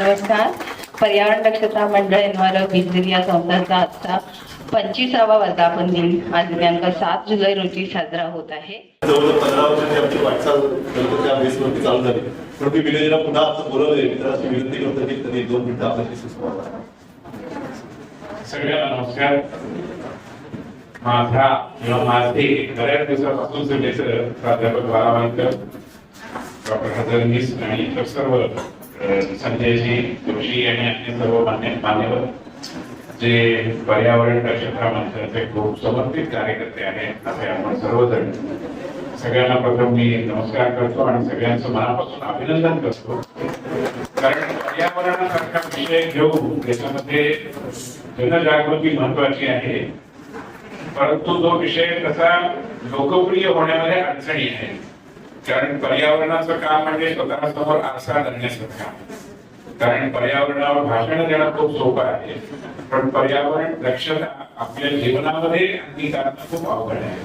नमस्कार. पर्यावरण दक्षता मंडळ इन्व्हायरो भिजलेली या संस्थांचा आजचा पंचवीसावा वर्धापन दिन आज दिनांक सात जुलै रोजी साजरा होत आहे. जवळजवळ पंधरा वर्षाची आमची वाटचाल खरं त्या बेसवरती चालू झाली. पण मी विलेजला पुन्हा आता बोलवलंय मी तर अशी विनंती करतो की त्यांनी दोन मिनिटं आपल्याशी सुचवावं सगळ्यांना नमस्कार. माझा किंवा माझे बऱ्याच दिवसापासून प्राध्यापक बालावांकर डॉक्टर हजरनीस आणि इतर सर्व संजयजी जोशी आणि अन्य सर्व मान्य मान्यवर जे पर्यावरण क्षेत्रामध्ये ते खूप समर्पित कार्यकर्ते आहेत असे आपण सर्वजण सगळ्यांना प्रथम मी नमस्कार करतो आणि सगळ्यांचं मनापासून अभिनंदन करतो. कारण पर्यावरणासारखा विषय घेऊन त्याच्यामध्ये जनजागृती महत्वाची आहे. परंतु तो विषय कसा लोकप्रिय होण्यामध्ये अडचणी आहे कारण पर्यावरणाचं काम म्हणजे स्वतःसमोर आरसा धरण्याचं काम. कारण पर्यावरणावर भाषण देणं खूप सोपं आहे. पण पर्यावरण दक्षता आपल्या जीवनामध्ये अंगीकारणं खूप अवघड आहे.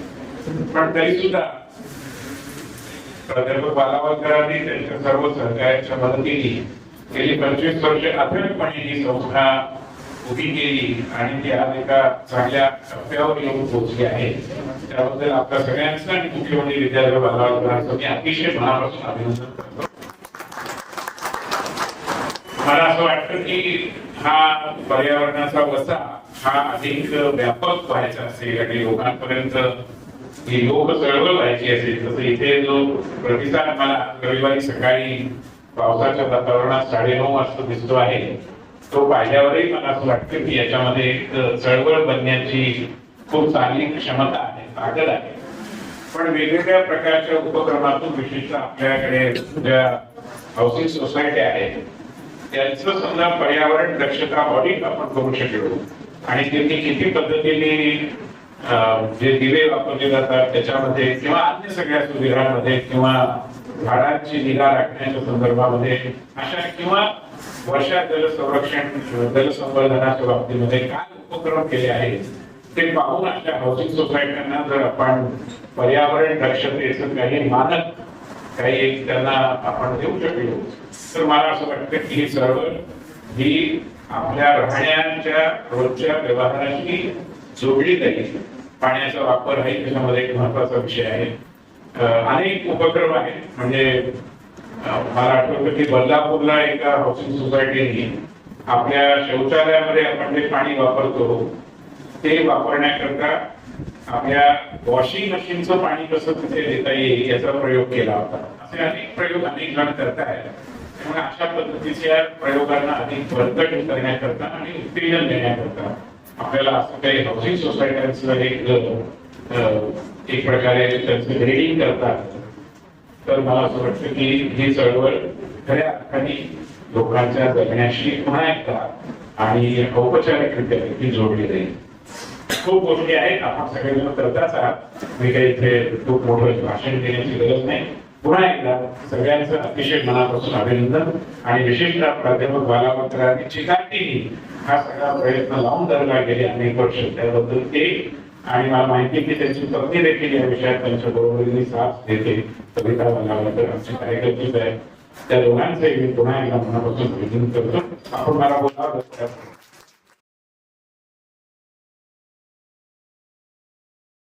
पण तरी सुद्धा प्राध्यापक बालावकरांनी त्यांच्या सर्व सहकार्याच्या मदतीने गेली पंचवीस वर्ष अथकपणे ही संस्था उभी केली आणि ती आज एका चांगल्या टप्प्यावर येऊन पोहोचली आहे. त्याबद्दल आपल्या सगळ्यांचं आणि मुख्यमंत्री विद्यार्थी बालावकरांचं मी अतिशय मनापासून अभिनंदन करतो. मला असं वाटतं की हा पर्यावरणाचा वसा हा अधिक व्यापक व्हायचा असेल आणि लोकांपर्यंत ही लोक चळवळ व्हायची असेल तसं इथे जो प्रतिसाद मला रविवारी सकाळी पावसाच्या वातावरणात साडेनऊ वाजता दिसतो आहे तो पाहिल्यावरही मला असं वाटतं की याच्यामध्ये एक चळवळ बनण्याची खूप चांगली क्षमता आहे ताकद आहे. पण वेगवेगळ्या प्रकारच्या उपक्रमातून विशेषतः आपल्याकडे ज्या हाऊसिंग सोसायटी आहेत त्यांचं समजा पर्यावरण दक्षता ऑडिट आपण करू शकलो. आणि त्यांनी किती पद्धतीने जे दिवे वापरले जातात त्याच्यामध्ये किंवा अन्य सगळ्या सुविधांमध्ये किंवा झाडांची निगा राखण्याच्या संदर्भामध्ये अशा किंवा वर्षा जल संरक्षण जलसंवर्धनाच्या बाबतीमध्ये काय उपक्रम केले आहेत ते पाहून अशा हाऊसिंग सोसायट्यांना जर आपण पर्यावरण दक्षतेचं काही मानक काही एक त्यांना आपण देऊ शकलो. तर मला असं वाटतं की ही सर्व ही आपल्या राहण्याच्या रोजच्या व्यवहाराशी जोडली जाईल. पाण्याचा वापर हा त्याच्यामध्ये एक महत्त्वाचा विषय आहे. अनेक उपक्रम आहेत म्हणजे मला आठवतं की बदलापूरला एका हाऊसिंग सोसायटीने आपल्या शौचालयामध्ये आपण जे पाणी वापरतो ते वापरण्याकरता आपल्या वॉशिंग मशीनचं पाणी कसं तिथे देता येईल याचा प्रयोग केला होता. असे अनेक प्रयोग अनेक जण करतायत त्यामुळे अशा पद्धतीच्या प्रयोगांना अधिक बळकट करण्याकरता आणि उत्तेजन देण्याकरता आपल्याला असं काही हाऊसिंग सोसायट्यांचं एक एक प्रकारे त्यांचं ग्रेडिंग करतात तर मला असं वाटतं की ही चळवळ खऱ्या अर्थाने लोकांच्या जगण्याशी पुन्हा एकदा आणि औपचारिकरित्या ती जोडली जाईल. खूप गोष्टी आहेत. आपण सगळेजण करताच आहात. मी काही इथे खूप मोठं भाषण देण्याची गरज नाही. पुन्हा एकदा सगळ्यांचं अतिशय मनापासून अभिनंदन आणि विशेषतः प्राध्यापक बालावकरांनी चिकाटीने हा सगळा प्रयत्न लावून धरला गेले अनेक वर्ष त्याबद्दल ते आणि मला माहिती की त्यांची पत्नी देखील या विषयात त्यांच्या बरोबरीने साथ देते. कविता बालावकर आमची कार्यकर्तीच आहे त्या दोघांचंही मी पुन्हा एकदा मनापासून अभिनंदन करतो. आपण मला बोलावं.